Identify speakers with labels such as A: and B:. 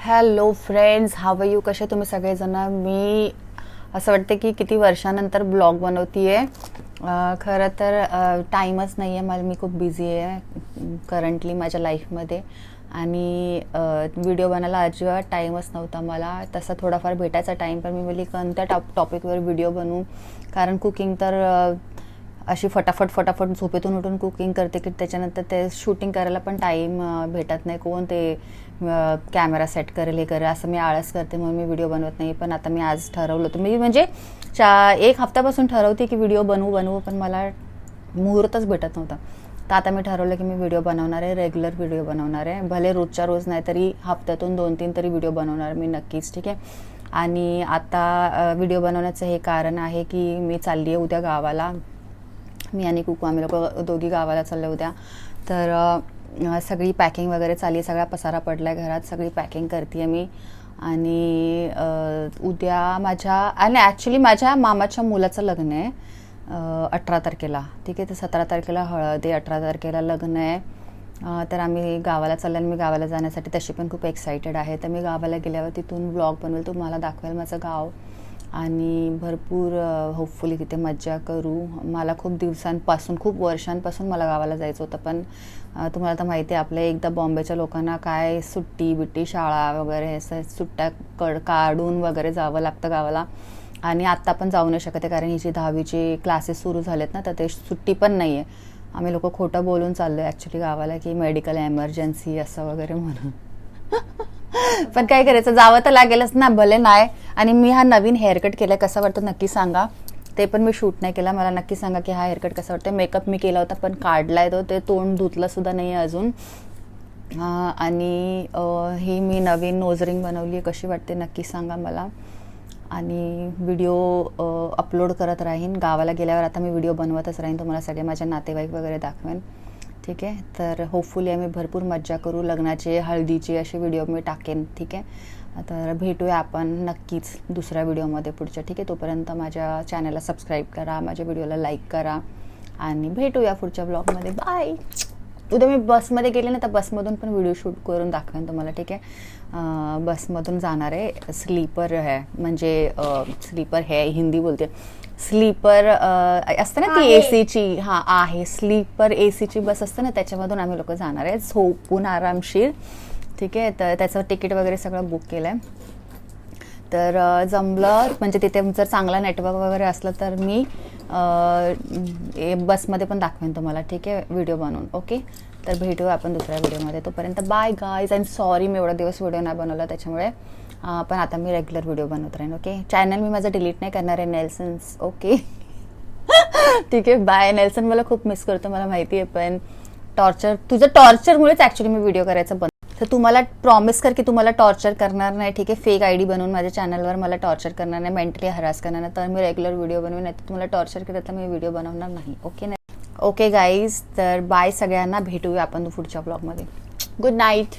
A: Hello friends how you कसे तुम्ही सगळेजण? मी असं वाटतं की किती वर्षानंतर ब्लॉग बनवती आहे खरं तर टाईमच नाही आहे मला मी खूप बिझी आहे करंटली माझ्या लाईफमध्ये आणि व्हिडिओ बनायला अजिबात टाईमच नव्हता मला. तसा थोडाफार भेटायचा टाईम पण मी बोलली कोणत्या टॉप टॉपिकवर व्हिडिओ बनवू? कारण कुकिंग तर अशी फटाफट फटाफट झोपेतून उठून कुकिंग करते की त्याच्यानंतर ते शूटिंग करायला पण टाईम भेटत नाही. कोण ते कॅमेरा सेट करेल हे करेल असं मी आळस करते म्हणून मी व्हिडिओ बनवत नाही. पण आता मी आज ठरवलं होतं. मी म्हणजे चा एक हफ्त्यापासून ठरवते की व्हिडिओ बनवू बनवू पण मला मुहूर्तच भेटत नव्हता. तर आता मी ठरवलं की मी व्हिडिओ बनवणार आहे रेग्युलर व्हिडिओ बनवणार आहे. भले रोजच्या रोज नाही तरी हप्त्यातून दोन तीन तरी व्हिडिओ बनवणार मी नक्कीच ठीक आहे? आणि आता व्हिडिओ बनवण्याचं हे कारण आहे की मी चालली आहे उद्या गावाला. मी आणि कुकू आम्ही लोक दोघी गावाला चालल्या होत्या. तर सगळी पॅकिंग वगैरे चालली सगळा पसारा पडला आहे घरात सगळी पॅकिंग करते मी. आणि उद्या माझ्या आणि ॲक्च्युली माझ्या मामाच्या मुलाचं लग्न आहे अठरा तारखेला. ठीक आहे तर सतरा तारखेला हळद आहे अठरा तारखेला लग्न आहे. तर आम्ही गावाला चाललं आणि मी गावाला जाण्यासाठी तशी पण खूप एक्सायटेड आहे. तर मी गावाला गेल्यावर तिथून ब्लॉग बनवेल तुम्हाला दाखवेल माझं गाव. आणि भरपूर होपफुली तिथे मज्जा करू. मला खूप दिवसांपासून खूप वर्षांपासून मला गावाला जायचं होतं पण तुम्हाला तर माहिती आहे आपल्या एकदा बॉम्बेच्या लोकांना काय सुट्टी बिट्टी शाळा वगैरे असं सुट्ट्या कड काढून वगैरे जावं लागतं गावाला. आणि आत्ता पण जाऊ नाही शकत आहे कारण जी दहावीचे क्लासेस सुरू झालेत ना तर ते सुट्टी पण नाही आहे. आम्ही लोक खोटं बोलून चाललो आहे ॲक्च्युली गावाला की मेडिकल एमर्जन्सी असं वगैरे म्हणून. पण काय करायचं? जावं तर लागेलच ना भले नाही. आणि मी हा नवीन हेअरकट केला कसा वाटतो नक्की सांगा. ते पण मी शूट नाही केला. मला नक्की सांगा की हा हेअरकट कसा वाटतं मेकअप मी केला होता पण काढलाय तो. ते तोंड धुतलं सुद्धा नाही आहे अजून आणि ही मी नवीन नोजरिंग बनवली आहे. कशी वाटते नक्की सांगा मला. आणि व्हिडिओ अपलोड करत राहीन. गावाला गेल्यावर आता मी व्हिडिओ बनवतच राहीन. तुम्हाला सगळे माझ्या नातेवाईक वगैरे दाखवेन. ठीक आहे? तर होपफुली आम्ही भरपूर मज्जा करू. लग्नाचे हळदीचे असे व्हिडिओ मी टाकेन ठीक आहे? तर भेटूया आपण नक्कीच दुसऱ्या व्हिडिओमध्ये पुढच्या. ठीक आहे? तोपर्यंत माझ्या चॅनलला सबस्क्राईब करा माझ्या व्हिडिओला लाईक करा आणि भेटूया पुढच्या ब्लॉगमध्ये बाय उद्या मी बसमध्ये गेले ना तर बसमधून पण व्हिडिओ शूट करून दाखवेन तुम्हाला ठीक आहे? बसमधून जाणार आहे. स्लीपर आहे म्हणजे स्लीपर है हिंदी बोलते. स्लीपर असते ना ती. ए सीची हां आहे. स्लीपर ए सीची बस असते ना त्याच्यामधून आम्ही लोक जाणार आहे. झोपून आरामशीर ठीक आहे? तर त्याचं तिकीट वगैरे सगळं बुक केलं आहे तर जमलं म्हणजे तिथे जर चांगला नेटवर्क वगैरे असलं तर मी ए- बसमध्ये पण दाखवेन तुम्हाला ठीक आहे? व्हिडिओ बनवून ओके तर भेटूया आपण दुसऱ्या व्हिडिओमध्ये तोपर्यंत बाय गाईज अँड सॉरी मी एवढा दिवस व्हिडिओ नाही बनवला त्याच्यामुळे. पण आता मी रेग्युलर व्हिडिओ बनवत राहीन ओके चॅनल मी माझं डिलीट नाही करणार आहे नेल्सन्स ओके ठीक आहे? बाय नेल्सन मला खूप मिस करतो मला माहिती आहे पण टॉर्चर तुझं टॉर्चरमुळेच ॲक्च्युली मी व्हिडिओ करायचं बंद तर तुम्हाला प्रॉमिस कर की तुम्हाला टॉर्चर करणार नाही ठीक आहे? फेक आय डी बनवून माझ्या चॅनलवर मला टॉर्चर करणार नाही मेंटली हरास करणार नाही. तर मी रेग्युलर व्हिडिओ बनवेन नाही तर तुम्हाला टॉर्चर केलं तर मी व्हिडिओ बनवणार नाही ओके नाही ओके गाईज तर बाय सगळ्यांना. भेटूया आपण पुढच्या ब्लॉगमध्ये गुड नाईट